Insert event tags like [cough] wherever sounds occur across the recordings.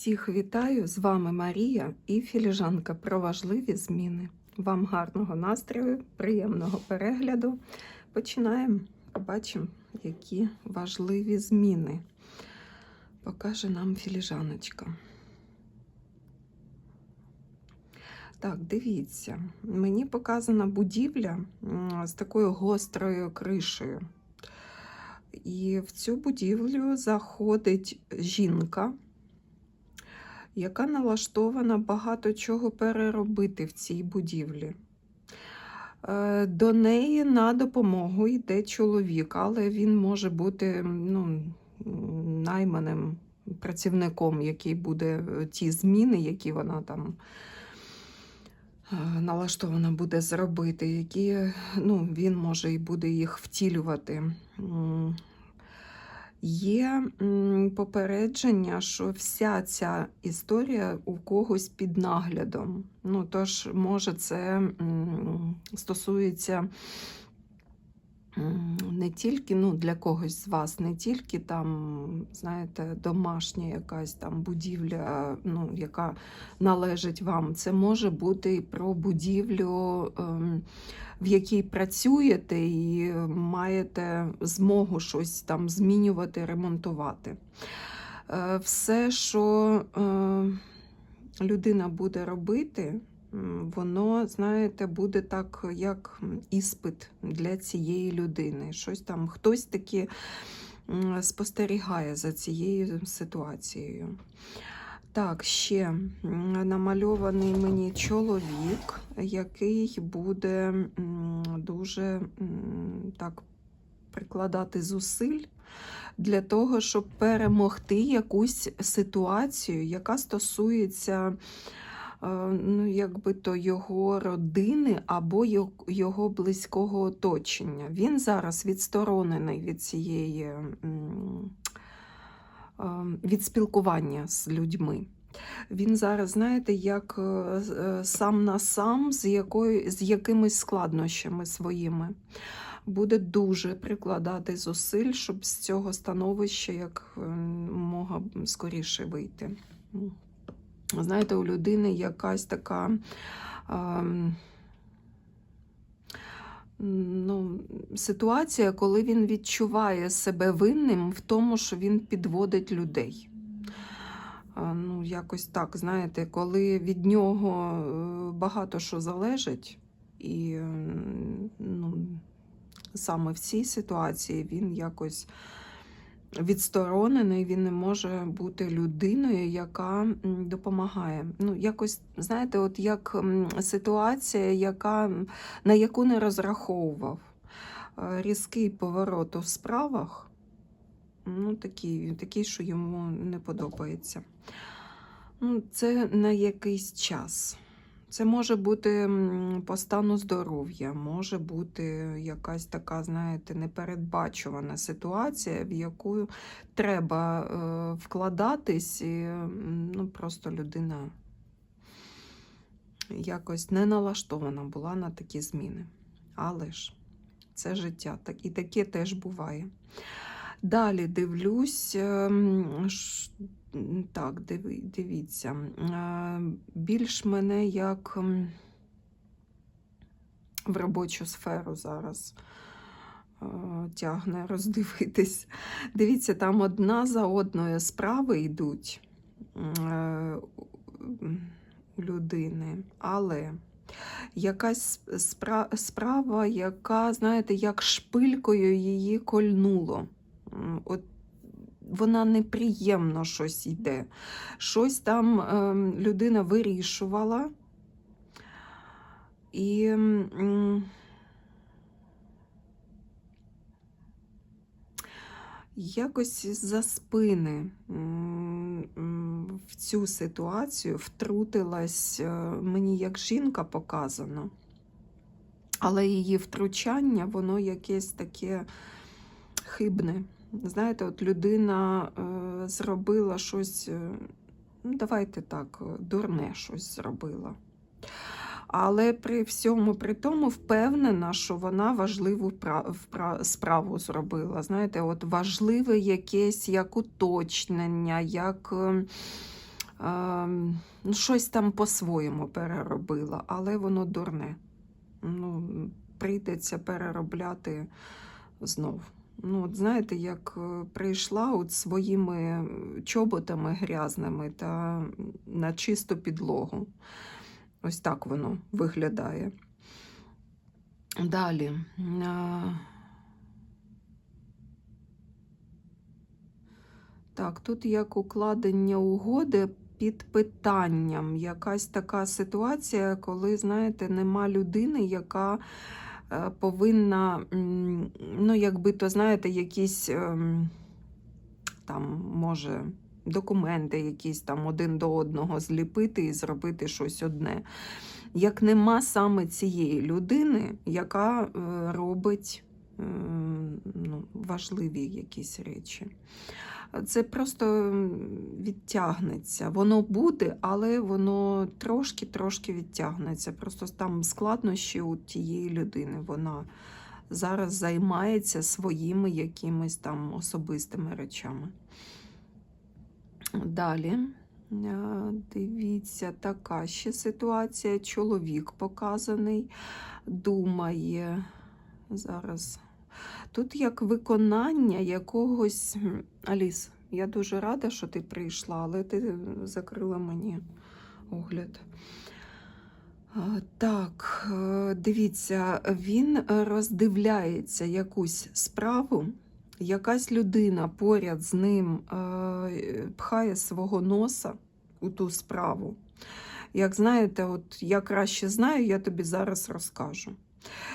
Всіх вітаю! З вами Марія і філіжанка про важливі зміни. Вам гарного настрою, приємного перегляду. Починаємо. Побачимо, які важливі зміни покаже нам філіжаночка. Так, дивіться, мені показана будівля з такою гострою кришею. І в цю будівлю заходить жінка, яка налаштована багато чого переробити в цій будівлі. Е, До неї на допомогу йде чоловік, але він може бути ну, найманим працівником, який буде е, ті зміни, які вона там е, налаштована буде зробити, які ну, він може і буде їх втілювати. Є попередження, що вся ця історія у когось під наглядом. Ну, тож, може, це стосується не тільки ну, для когось з вас, не тільки там, знаєте, домашня якась там будівля, ну, яка належить вам. Це може бути і про будівлю. ем, в якій працюєте і маєте змогу щось там змінювати, ремонтувати. Е, Все, що е, людина буде робити, воно, знаєте, буде так, як іспит для цієї людини. Щось там, хтось таки спостерігає за цією ситуацією. Так, ще намальований мені чоловік, який буде дуже так прикладати зусиль для того, щоб перемогти якусь ситуацію, яка стосується ну, якби то його родини або його, близького оточення. Він зараз відсторонений від цієї. від спілкування з людьми. Він зараз, знаєте, як е, е, сам на сам з, якою, з якимись складнощами своїми. Буде дуже прикладати зусиль, щоб з цього становища як мога скоріше вийти. Знаєте, у людини якась така. ем, ну, ситуація, коли він відчуває себе винним в тому, що він підводить людей. Ну, якось так, знаєте, коли від нього е, багато що залежить, і ну, саме в цій ситуації він якось відсторонений, він не може бути людиною, яка допомагає. Ну, якось, знаєте, от як ситуація, яка, на яку не розраховував. Е, Різкий поворот у справах, ну, такий, такий, що йому не подобається. Ну, Це на якийсь час. Це може бути по стану здоров'я, може бути якась така, знаєте, непередбачувана ситуація, в яку треба е, вкладатись, і ну, просто людина якось не налаштована була на такі зміни. Але ж це життя, і таке теж буває. Далі дивлюсь, ем, так, дивіться, е, більш мене як в робочу сферу зараз е, тягне роздивитись. Дивіться, там одна за одною справи йдуть е, у людини, але якась справа, яка, знаєте, як шпилькою її кольнуло. От вона неприємно щось йде. Щось там ем, людина вирішувала. І м, якось за спини в цю ситуацію втрутилась е, мені як жінка показано. Але її втручання, воно якесь таке хибне. Знаєте, от людина е, зробила щось, е, ну, давайте так, е, дурне щось зробила. Але при всьому при тому впевнена, що вона важливу справу зробила. Знаєте, от важливе якесь як уточнення, як. е, ем, ну, щось там по-своєму переробила, але воно дурне. Ну, прийдеться переробляти знов. Ну, от знаєте, як е, прийшла от своїми чоботами грязними та на чисту підлогу. Ось так воно виглядає. Далі. Так, тут як укладення угоди під питанням. Якась така ситуація, коли, знаєте, нема людини, яка е, повинна, ну, якби то, знаєте, якісь ем, там, може, документи якісь там один до одного зліпити і зробити щось одне. Як нема саме цієї людини, яка е, робить е, ну, важливі якісь речі. Це просто відтягнеться. Воно буде, але воно трошки-трошки відтягнеться. Просто там складнощі у тієї людини. Вона зараз займається своїми якимись там особистими речами. Далі. Е, Дивіться, така ще ситуація. Чоловік показаний, думає. Зараз. Тут як виконання якогось. Аліс, я дуже рада, що ти прийшла, але ти закрила мені огляд. Так, е, дивіться, він роздивляється якусь справу, якась людина поряд з ним е, пхає свого носа у ту справу. Як знаєте, от я краще знаю, я тобі зараз розкажу.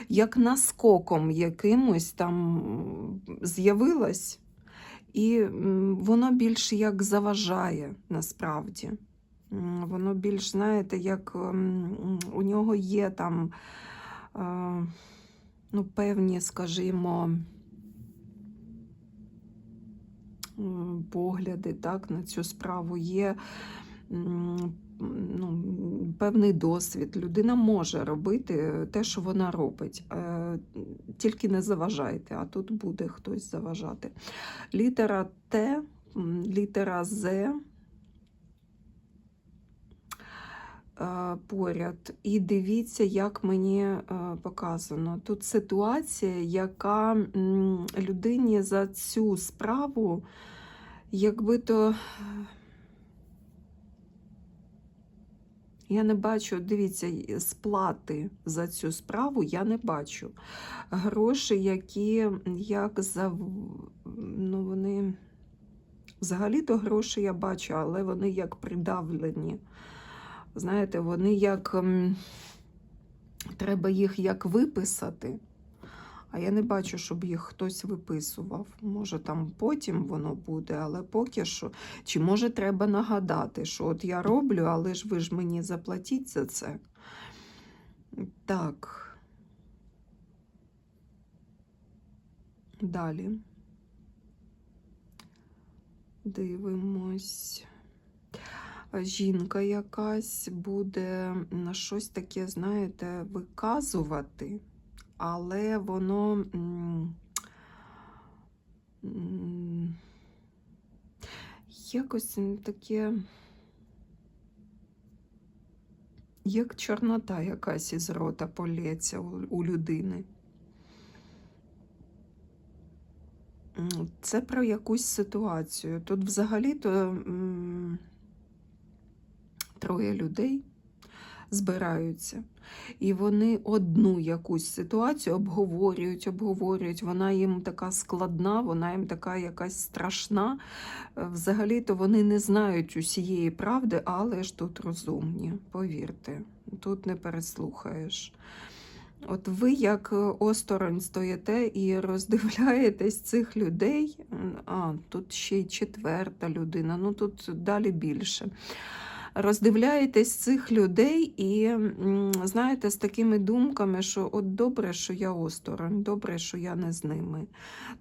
Як наскоком якимось там м, з'явилась, і воно більш як заважає насправді. Воно більш, знаєте, як у нього є там е, ну, певні, скажімо, погляди так, на цю справу є. Ну, певний досвід. Людина може робити те, що вона робить. Е, Тільки не заважайте, а тут буде хтось заважати. Літера Т, літера З е, поряд. І дивіться, як мені е, показано. Тут ситуація, яка людині за цю справу, якби то. Я не бачу, дивіться, сплати за цю справу я не бачу. Гроші, які як за ну вони взагалі-то гроші я бачу, але вони як придавлені. Знаєте, вони як треба їх як виписати. А я не бачу, щоб їх хтось виписував. Може, там потім воно буде, але поки що. Чи може треба нагадати, що от я роблю, але ж ви ж мені заплатіть за це. Так. Далі. Дивимось. Жінка якась буде на щось таке, знаєте, виказувати, але воно. Якось таке, як чорнота якась із рота полється у, людини. Це про якусь ситуацію. Тут взагалі-то троє людей збираються, і вони одну якусь ситуацію обговорюють, обговорюють. Вона їм така складна, вона їм така якась страшна. Е, Взагалі-то вони не знають усієї правди, але ж тут розумні, повірте, тут не переслухаєш. От ви як е, осторонь стоїте і роздивляєтесь цих людей. А, тут ще й четверта людина, ну тут далі більше. Роздивляєтесь цих людей і, знаєте, з такими думками, що от добре, що я осторонь, добре, що я не з ними.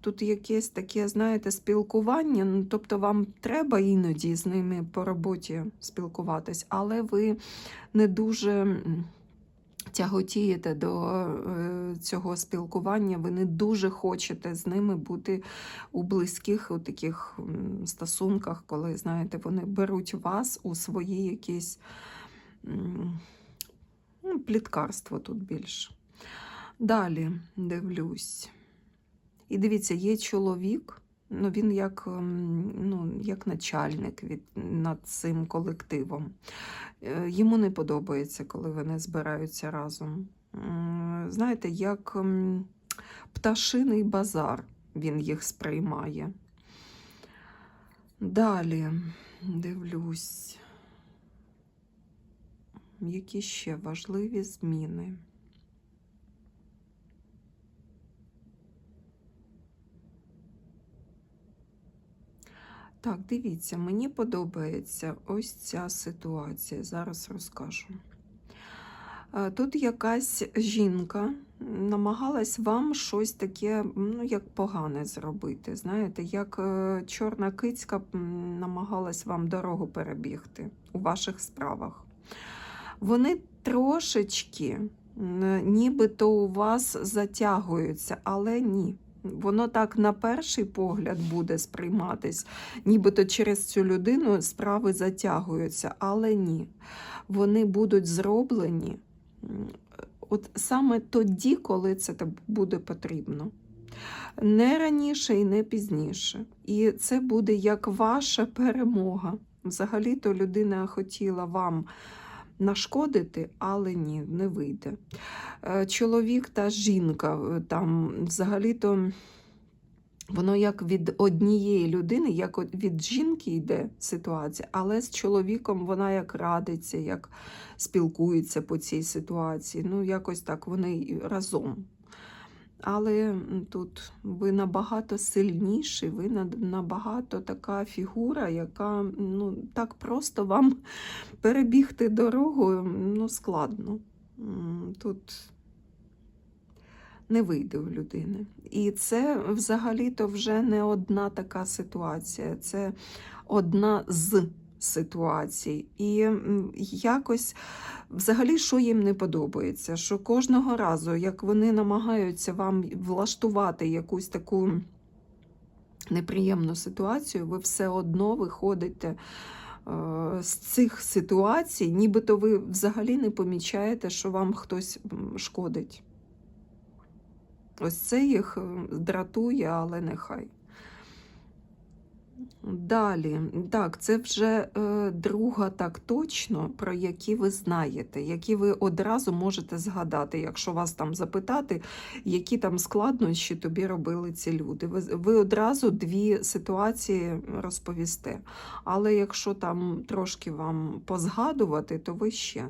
Тут якесь таке, знаєте, спілкування, ну, тобто вам треба іноді з ними по роботі спілкуватись, але ви не дуже. Тяготієте до е, цього спілкування, ви не дуже хочете з ними бути у близьких у таких стосунках, коли, знаєте, вони беруть вас у свої якісь ну, пліткарство тут більше. Далі дивлюсь. І дивіться, є чоловік, ну він як, ем, ну, як начальник від, над цим колективом. Е, Йому не подобається, коли вони збираються разом. Знаєте, як ем, пташиний базар він їх сприймає. Далі дивлюсь, які ще важливі зміни. Так, дивіться, мені подобається ось ця ситуація. Зараз розкажу. Е, Тут якась жінка намагалась вам щось таке, ну, як погане зробити. Знаєте, як е, чорна кицька намагалась вам дорогу перебігти у ваших справах. Вони трошечки нібито у вас затягуються, але ні. Воно так на перший погляд буде сприйматись, нібито через цю людину справи затягуються, але ні. Вони будуть зроблені от саме тоді, коли це буде потрібно. Не раніше і не пізніше. І це буде як ваша перемога. Взагалі-то людина хотіла вам нашкодити, але ні, не вийде. Е, Чоловік та жінка е, там взагалі-то. Воно як від однієї людини, як від жінки йде ситуація, але з чоловіком вона як радиться, як спілкується по цій ситуації. Ну, якось так вони разом. Але тут ви набагато сильніші, ви набагато така фігура, яка ну, так просто вам [laughs] перебігти дорогу ну, складно. Тут не вийде у людини. І це взагалі-то вже не одна така ситуація, це одна з ситуацій. І якось взагалі, що їм не подобається, що кожного разу, як вони намагаються вам влаштувати якусь таку неприємну ситуацію, ви все одно виходите е, з цих ситуацій, нібито ви взагалі не помічаєте, що вам хтось шкодить. Ось це їх дратує, але нехай. Далі, так, це вже е, друга так точно, про які ви знаєте, які ви одразу можете згадати, якщо вас там запитати, які там складнощі тобі робили ці люди. Ви, ви одразу дві ситуації розповісте. Але якщо там трошки вам позгадувати, то ви ще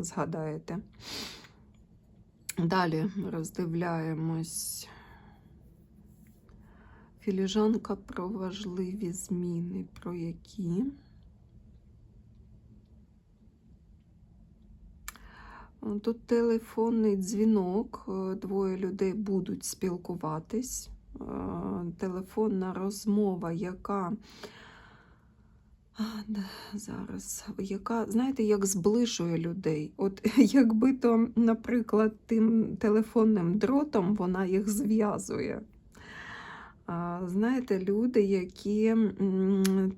згадаєте. Далі роздивляємось. Філіжанка про важливі зміни, про які. Тут телефонний дзвінок, е, двоє людей будуть спілкуватись. Е, Телефонна розмова, яка зараз, яка, знаєте, як зближує людей. От [laughs] якби то, наприклад, тим телефонним дротом вона їх зв'язує. Знаєте, люди, які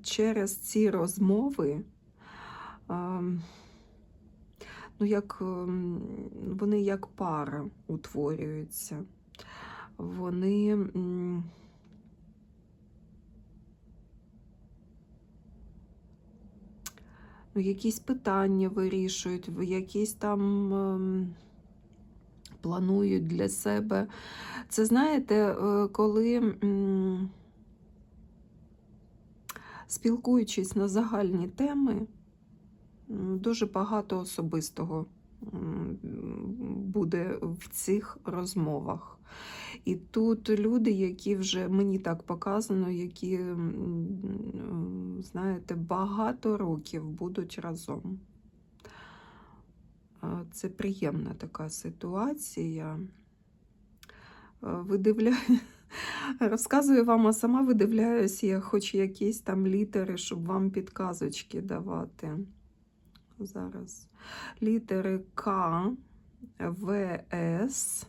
через ці розмови, ну, як, вони як пара утворюються. Вони. ну, якісь питання вирішують, якісь там ем, планують для себе. Це знаєте, е, коли спілкуючись на загальні теми, дуже багато особистого буде в цих розмовах. І тут люди, які вже мені так показано, які, знаєте, багато років будуть разом. Це приємна така ситуація. Е, Видивляю, [laughs] розказую вам, а сама видивляюсь, я хоч якісь там літери, щоб вам підказочки давати. Зараз. Літери К, ВС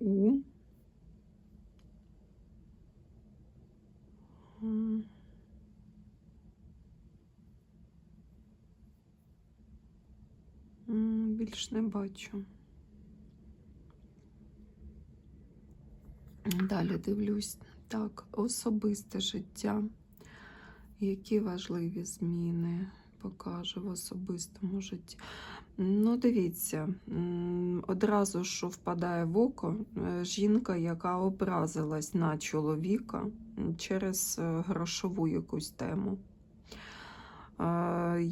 У Більш не бачу. Далі дивлюсь. Так, особисте життя. Які важливі зміни покаже в особистому житті? Ну, дивіться, одразу, що впадає в око, е, жінка, яка образилась на чоловіка через е, грошову якусь тему.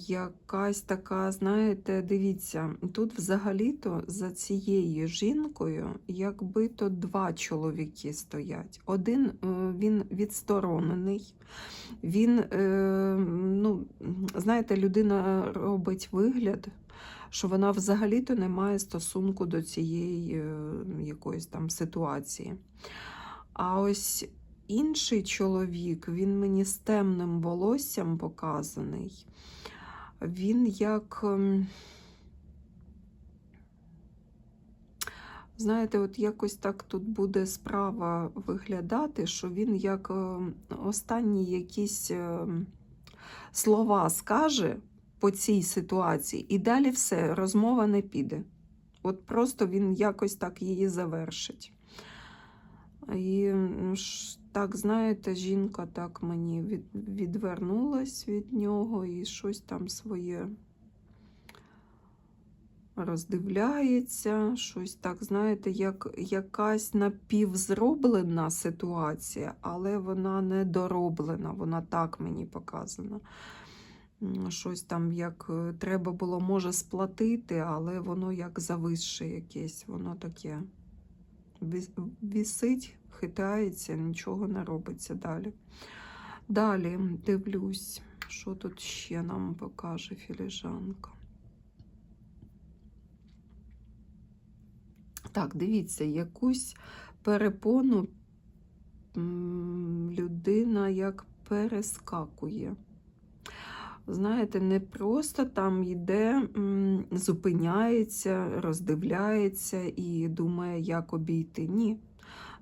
Якась така, знаєте, дивіться, тут взагалі-то за цією жінкою, якби то два чоловіки стоять. Один е, він відсторонений, він, е, ну, знаєте, людина робить вигляд, що вона взагалі-то не має стосунку до цієї е, якоїсь там ситуації. А ось інший чоловік, він мені з темним волоссям показаний. Він як. ем, Знаєте, от якось так тут буде справа виглядати, що він як ем, останні якісь ем, слова скаже по цій ситуації, і далі все, розмова не піде. От просто він якось так її завершить. І так, знаєте, жінка так мені від, відвернулась від нього і щось там своє роздивляється, щось так, знаєте, як якась напівзроблена ситуація, але вона не дороблена, вона так мені показана. Щось там як е, треба було, може, сплатити, але воно як зависше якесь, воно таке вісить, хитається, нічого не робиться далі. Далі дивлюсь, що тут ще нам покаже філіжанка. Так, дивіться, якусь перепону людина як перескакує. Знаєте, не просто там йде, зупиняється, роздивляється і думає, як обійти. Ні.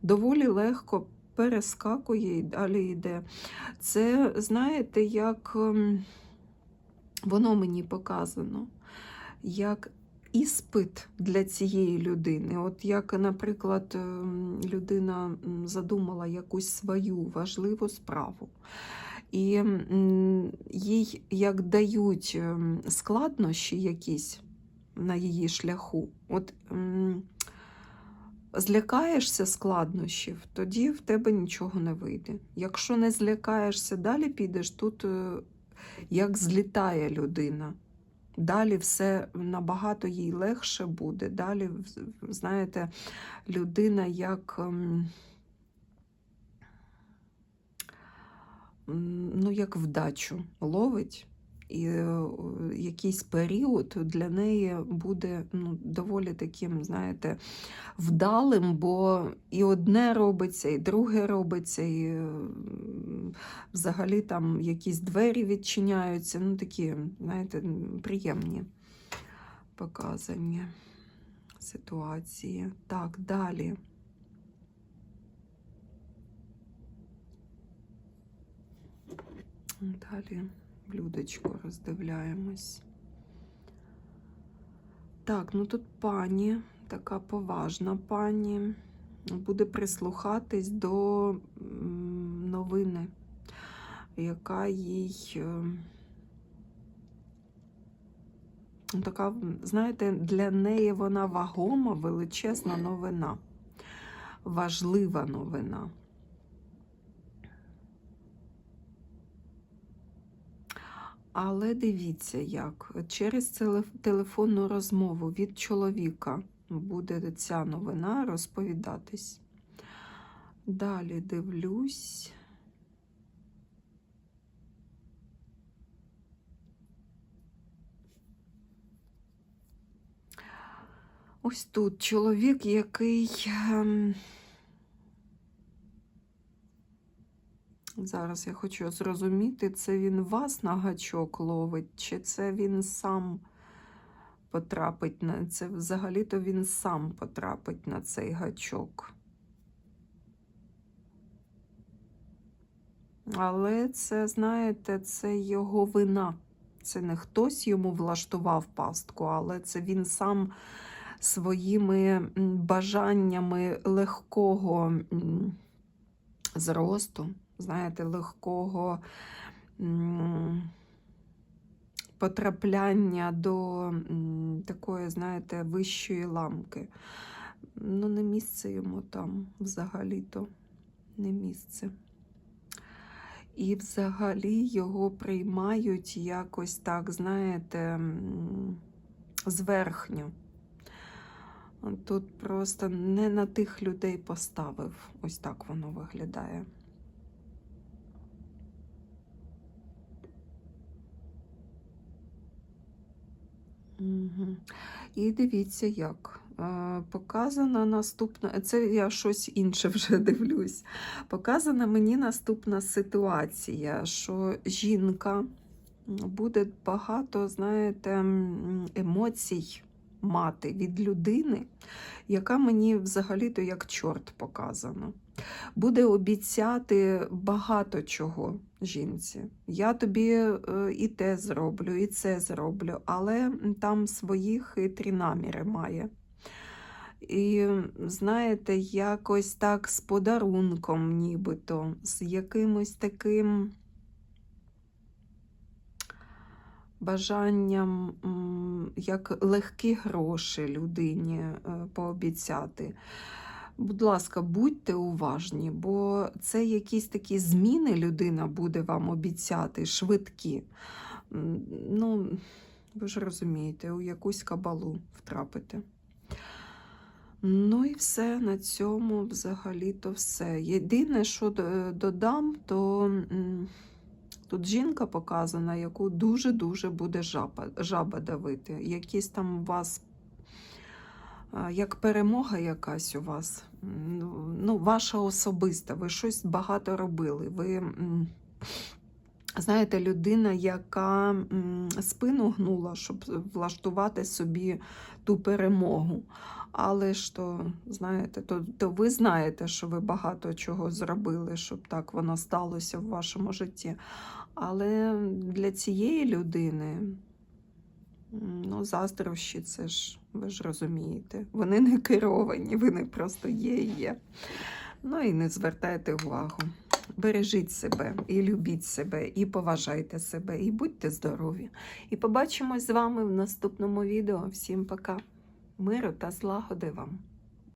Доволі легко перескакує і далі йде. Це, знаєте, як ем, воно мені показано, як іспит для цієї людини. От як, наприклад, ем, людина задумала якусь свою важливу справу. І їй як дають ем, складнощі якісь на її шляху. От злякаєшся складнощів, тоді в тебе нічого не вийде. Якщо не злякаєшся, далі підеш, тут е, як злітає людина. Далі все набагато їй легше буде. Далі, знаєте, людина як. Ну, як вдачу ловить, і е, якийсь період для неї буде ну, доволі таким, знаєте, вдалим, бо і одне робиться, і друге робиться, і е, взагалі там якісь двері відчиняються. Ну, такі, знаєте, приємні показані ситуації. Так, далі. Далі блюдечко роздивляємось. Так, ну тут пані, така поважна пані, буде прислухатись до новини, яка їй е, така, знаєте, для неї вона вагома, величезна новина, важлива новина. Але дивіться, як через телефонну розмову від чоловіка буде ця новина розповідатись. Далі дивлюсь. Ось тут чоловік, який. Зараз я хочу зрозуміти, це він вас на гачок ловить, чи це він сам потрапить на це. Взагалі-то він сам потрапить на цей гачок. Але це, знаєте, це його вина. Це не хтось йому влаштував пастку, але це він сам своїми бажаннями легкого зросту, знаєте, легкого потрапляння до такої, знаєте, вищої ламки. Ну, не місце йому там взагалі-то, не місце. І взагалі його приймають якось так, знаєте, м, зверхньо. Тут просто не на тих людей поставив. Ось так воно виглядає. І дивіться, як. Е, Показана наступна, це я щось інше вже [laughs] дивлюсь. Показана мені наступна ситуація, що жінка буде багато, знаєте, емоцій мати від людини, яка мені взагалі-то як чорт показано. Буде обіцяти багато чого жінці. Я тобі е, і те зроблю, і це зроблю, але там свої хитрі наміри має. І знаєте, якось так з подарунком, нібито, з якимось таким бажанням, як легкі гроші людині е, пообіцяти. Будь ласка, будьте уважні, бо це якісь такі зміни людина буде вам обіцяти, швидкі. Ну, ви ж розумієте, у якусь кабалу втрапите. Ну і все, на цьому взагалі-то все. Єдине, що додам, то тут жінка показана, яку дуже-дуже буде жаба, жаба давити. Якісь там у вас, як перемога якась у вас, ну, ну, ваша особиста, ви щось багато робили. Ви, знаєте, людина, яка спину гнула, щоб влаштувати собі ту перемогу. Але ж то, знаєте, то, то ви знаєте, що ви багато чого зробили, щоб так воно сталося в вашому житті. Але для цієї людини, ну, заздрощі, це ж, ви ж розумієте, вони не керовані, вони просто є і є. Ну і не звертайте увагу. Бережіть себе і любіть себе, і поважайте себе, і будьте здорові. І побачимось з вами в наступному відео. Всім пока! Миру та злагоди вам!